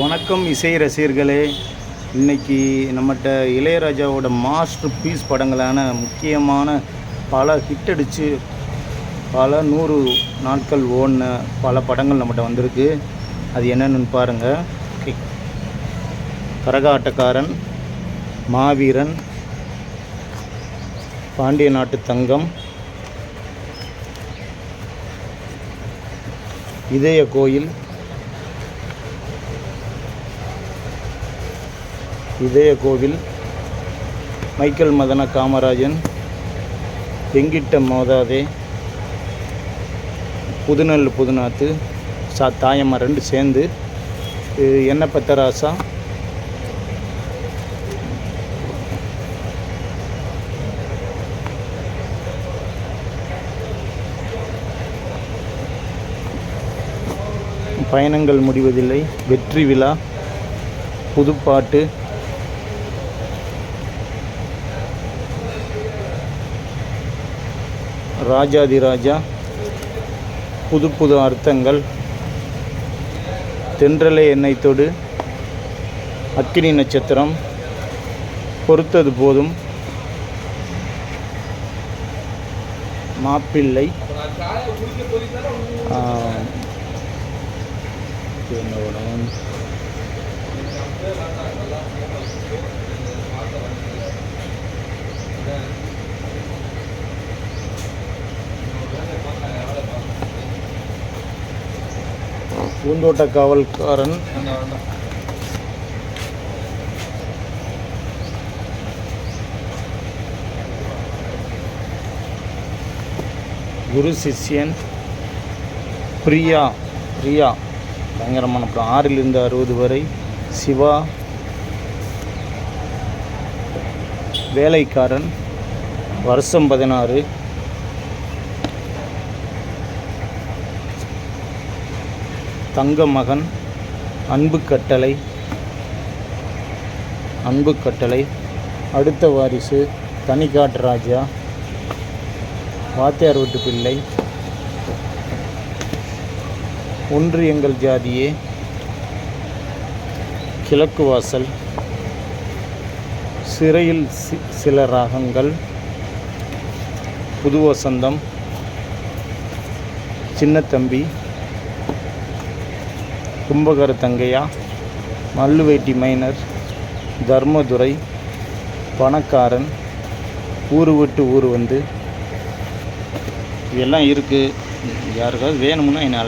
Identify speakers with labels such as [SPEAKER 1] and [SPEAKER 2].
[SPEAKER 1] வணக்கம் இசை ரசிகர்களே. இன்னைக்கு நம்மகிட்ட இளையராஜாவோட மாஸ்டர் பீஸ் படங்களான முக்கியமான பல ஹிட் அடித்து பல நூறு நாட்கள் ஓடின பல படங்கள் நம்மகிட்ட வந்திருக்கு. அது என்னென்னு பாருங்கள் ஓகே. கரகாட்டக்காரன் மாவீரன் பாண்டிய நாட்டு தங்கம் இதய கோயில் இதய கோவில் மைக்கேல் மதன காமராஜன் எங்கிட்ட மோதாதே புதுநெல் புதுநாத்து சா தாயம்மா ரெண்டு சேர்ந்து என்ன பத்தராசா பயணங்கள் முடிவதில்லை வெற்றி விழா புதுப்பாட்டு ராஜாதிராஜா புது புது அர்த்தங்கள் தென்றலை எண்ணெய் தொடு அக்கினி நட்சத்திரம் பொறுத்தது போதும். மாப்பிள்ளை. என்ன பூந்தோட்ட காவல்காரன் குரு சிஷ்யன். பிரியா பிரியா பயங்கரமான படம் ஆறிலிருந்து அறுபது வரை சிவா. வேலைக்காரன் வருஷம் பதினாறு. தங்க மகன் அன்பு கட்டளை அன்பு கட்டளை அடுத்த வாரிசு தனிக்காட்டு ராஜா வாத்தியார் வீட்டு பிள்ளை ஒன்று எங்கள் ஜாதியே கிழக்கு வாசல் சிறையில் சி- சில ராகங்கள் புது வசந்தம் சின்னத்தம்பி கும்பகர தங்கையா மல்லுவேட்டி மைனர் தர்மதுரை பணக்காரன் ஊர் விட்டு ஊர் வந்து. இதெல்லாம் இருக்குது யாருக்காவது வேணும்னா என்ன